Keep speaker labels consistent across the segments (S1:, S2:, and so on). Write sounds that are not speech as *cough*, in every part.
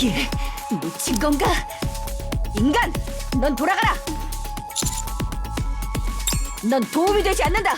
S1: 길 놓친 건가? 인간, 넌 돌아가라. 넌 도움이 되지 않는다.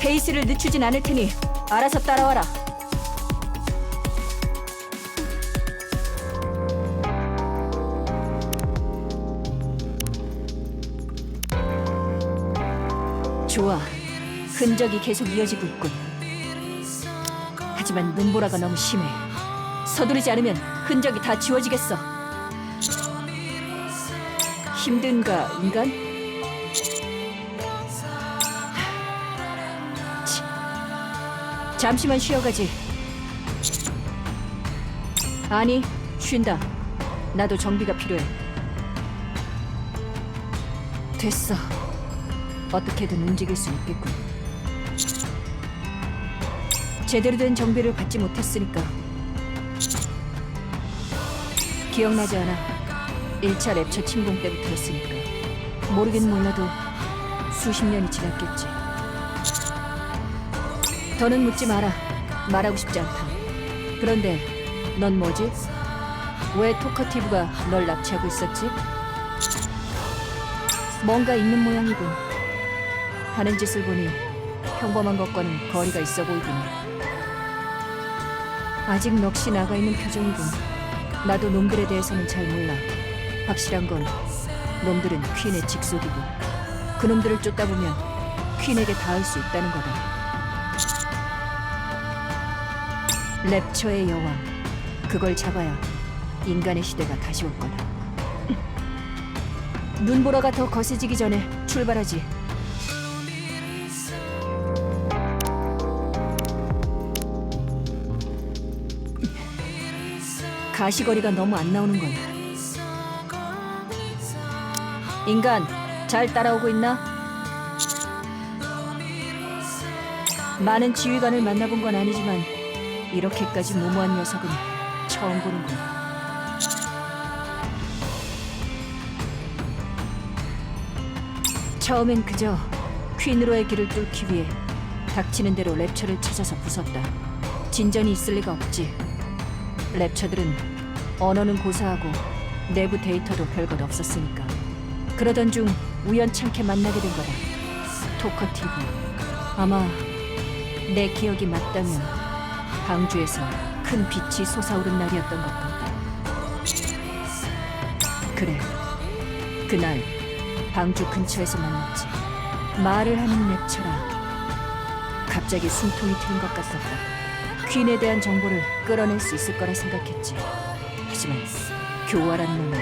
S1: 페이스를 늦추진 않을 테니 알아서 따라와라. 좋아. 흔적이 계속 이어지고 있군. 하지만 눈보라가 너무 심해. 서두르지 않으면 흔적이 다 지워지겠어. 힘든가, 인간? 치. 잠시만 쉬어가지. 아니, 쉰다. 나도 정비가 필요해. 됐어. 어떻게든 움직일 수 있겠군. 제대로 된 정비를 받지 못했으니까. 기억나지 않아. 1차 랩처 침공 때부터였으니까. 모르긴 몰라도 수십 년이 지났겠지. 더는 묻지 마라. 말하고 싶지 않다. 그런데 넌 뭐지? 왜 토커티브가 널 납치하고 있었지? 뭔가 있는 모양이군. 하는 짓을 보니 평범한 것과는 거리가 있어 보이긴 해. 아직 넋이 나가 있는 표정이군. 나도 놈들에 대해서는 잘 몰라. 확실한 건 놈들은 퀸의 직속이고 그 놈들을 쫓다 보면 퀸에게 닿을 수 있다는 거다. 랩처의 여왕. 그걸 잡아야 인간의 시대가 다시 올 거다. *laughs* 눈보라가 더 거세지기 전에 출발하지. 가시거리가 너무 안 나오는 거야. 인간, 잘 따라오고 있나? 많은 지휘관을 만나본 건 아니지만 이렇게까지 무모한 녀석은 처음 보는군. 처음엔 그저 퀸으로의 길을 뚫기 위해 닥치는 대로 랩처를 찾아서 부쉈다. 진전이 있을 리가 없지. 랩처들은 언어는 고사하고 내부 데이터도 별것 없었으니까. 그러던 중 우연찮게 만나게 된 거다. 토커티브. 아마 내 기억이 맞다면 방주에서 큰 빛이 솟아오른 날이었던 것 같다. 그래. 그날 방주 근처에서 만났지. 말을 하는 랩처라. 갑자기 숨통이 트인 것 같았다. 퀸에 대한 정보를 끌어낼 수 있을 거라 생각했지. 하지만 교활한 놈이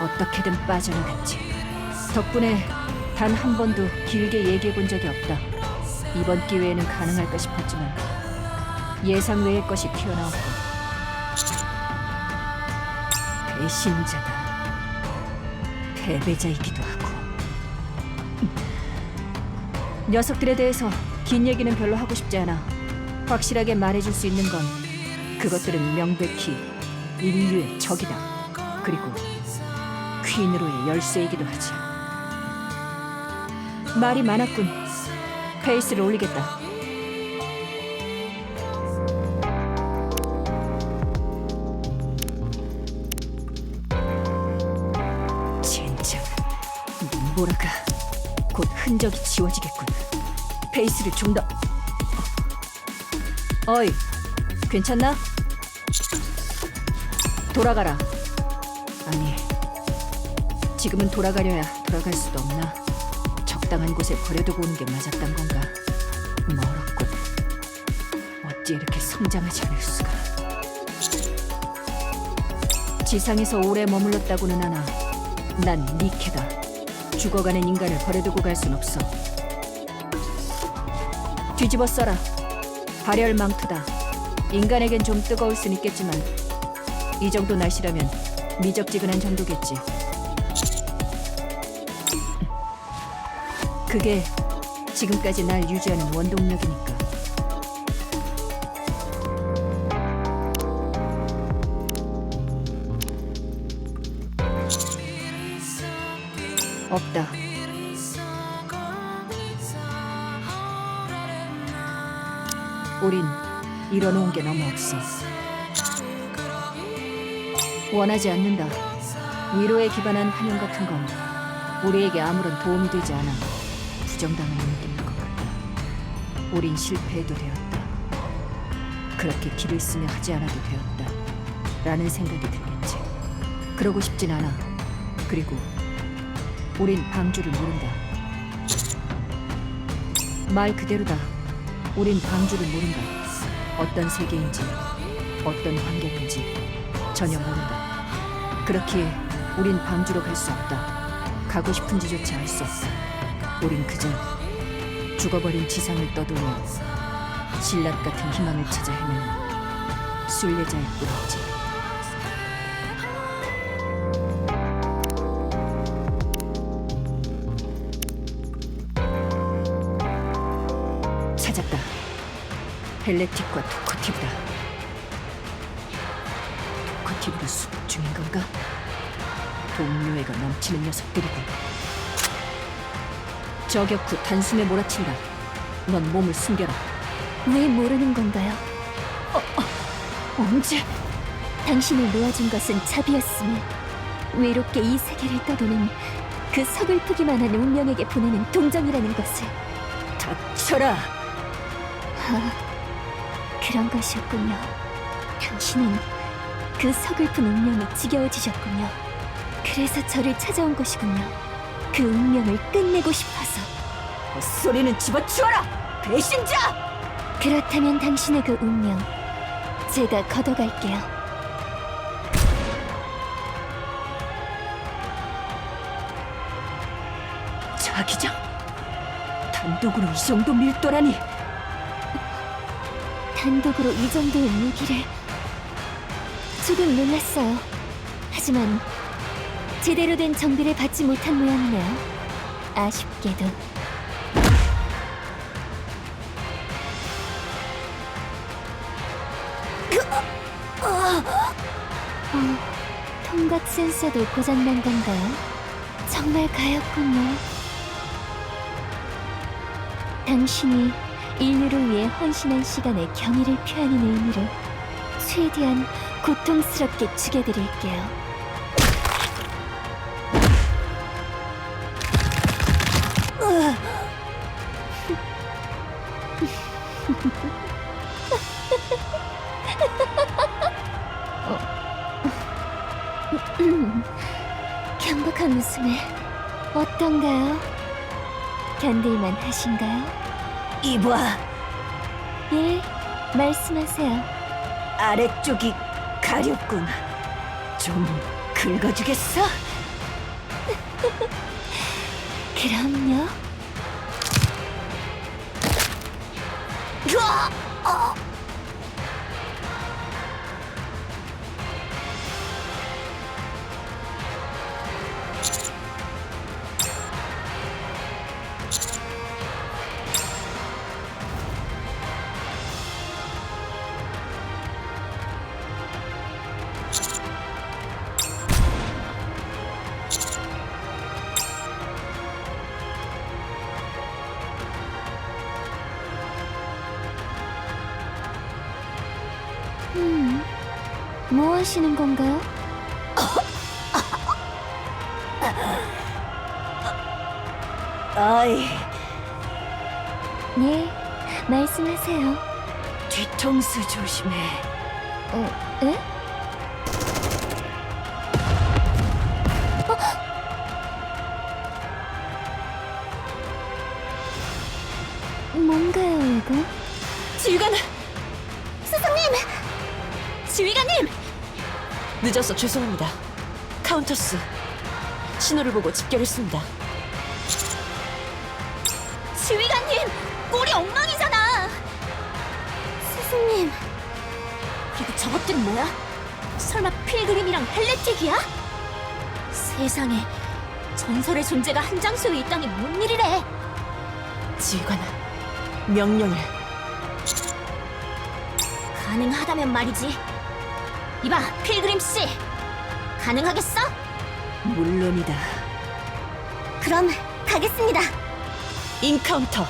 S1: 어떻게든 빠져나갔지. 덕분에 단 한 번도 길게 얘기해 본 적이 없다. 이번 기회에는 가능할까 싶었지만 예상 외의 것이 튀어나왔고 배신자다. 패배자이기도 하고 *laughs* 녀석들에 대해서 긴 얘기는 별로 하고 싶지 않아. 확실하게 말해줄 수 있는 건 그것들은 명백히 인류의 적이다. 그리고 퀸으로의 열쇠이기도 하지. 말이 많았군. 페이스를 올리겠다. 젠장, 눈보라가 곧 흔적이 지워지겠군. 페이스를 좀 더. 어이, 괜찮나? 돌아가라. 아니, 지금은 돌아가려야 돌아갈 수도 없나? 적당한 곳에 버려두고 오는 게 맞았단 건가? 멀었군. 어찌 이렇게 성장하지 않을 수가? 지상에서 오래 머물렀다고는 하나. 난 니케다. 죽어가는 인간을 버려두고 갈 순 없어. 뒤집어 써라. 발열 망토다. 인간에겐 좀 뜨거울 순 있겠지만 이 정도 날씨라면 미적지근한 정도겠지. 그게 지금까지 날 유지하는 원동력이니까. 없다. 우린 이뤄놓은 게 너무 없어. 원하지 않는다. 위로에 기반한 환영 같은 건 우리에게 아무런 도움이 되지 않아 부정당한 느낌인 것 같다. 우린 실패해도 되었다. 그렇게 길을 쓰며 하지 않아도 되었다. 라는 생각이 들겠지. 그러고 싶진 않아. 그리고 우린 방주를 모른다. 말 그대로다. 우린 방주를 모른다. 어떤 세계인지, 어떤 환경인지 전혀 모른다. 그렇기에 우린 방주로 갈 수 없다. 가고 싶은지조차 알 수 없다. 우린 그저 죽어버린 지상을 떠돌며 신라 같은 희망을 찾아 헤매는 순례자일 뿐이지. 찾았다. 헬레틱과 토코티브다. 토코티브가 수복 중인 건가? 동료애가 넘치는 녀석들이고. 저격 후 단숨에 몰아친다. 넌 몸을 숨겨라.
S2: 왜 모르는 건가요?
S1: 언제?
S2: 당신을 놓아준 것은 자비였으며 외롭게 이 세계를 떠도는 그 서글프기만 한 운명에게 보내는 동정이라는 것을
S1: 닥쳐라.
S2: 아, 그런 것이었군요. 당신은 그 서글픈 운명이 지겨워지셨군요. 그래서 저를 찾아온 것이군요. 그 운명을 끝내고 싶어서.
S1: 헛소리는 집어치워라. 배신자!
S2: 그렇다면 당신의 그 운명 제가 걷어갈게요.
S1: 자기장? 단독으로 이 정도 밀도라니.
S2: 단독으로 이 정도의 무기를 조금 놀랐어요. 하지만 제대로 된 정비를 받지 못한 모양이네요. 아쉽게도 어, 통각 센서도 고장난 건가요? 정말 가였군요. 당신이 인류를 위해 헌신한 시간에 경의를 표하는 의미로 최대한 고통스럽게 죽여드릴게요. *laughs* 경박한 웃음에 어떤가요? 견딜만 하신가요?
S1: 이봐,
S2: 예, 말씀하세요.
S1: 아래쪽이 가렵군. 좀 긁어주겠어? *laughs*
S2: 그럼요. 음, 뭐 하시는 건가요? *laughs*
S1: 아이,
S2: 예, 말씀하세요.
S1: 뒤통수 조심해.
S2: 어, 에?
S3: 늦어서 죄송합니다. 카운터스 신호를 보고 집결했습니다.
S2: 지휘관님! 꼴이 엉망이잖아! 스승님! 그리고 저것들은 뭐야? 설마 필그림이랑 헬레틱이야? 세상에 전설의 존재가 한 장소에 있다니 뭔 일이래?
S3: 지휘관 명령을
S2: 가능하다면 말이지. 이봐, 필그림 씨, 가능하겠어?
S1: 물론이다.
S2: 그럼 가겠습니다.
S3: 인카운터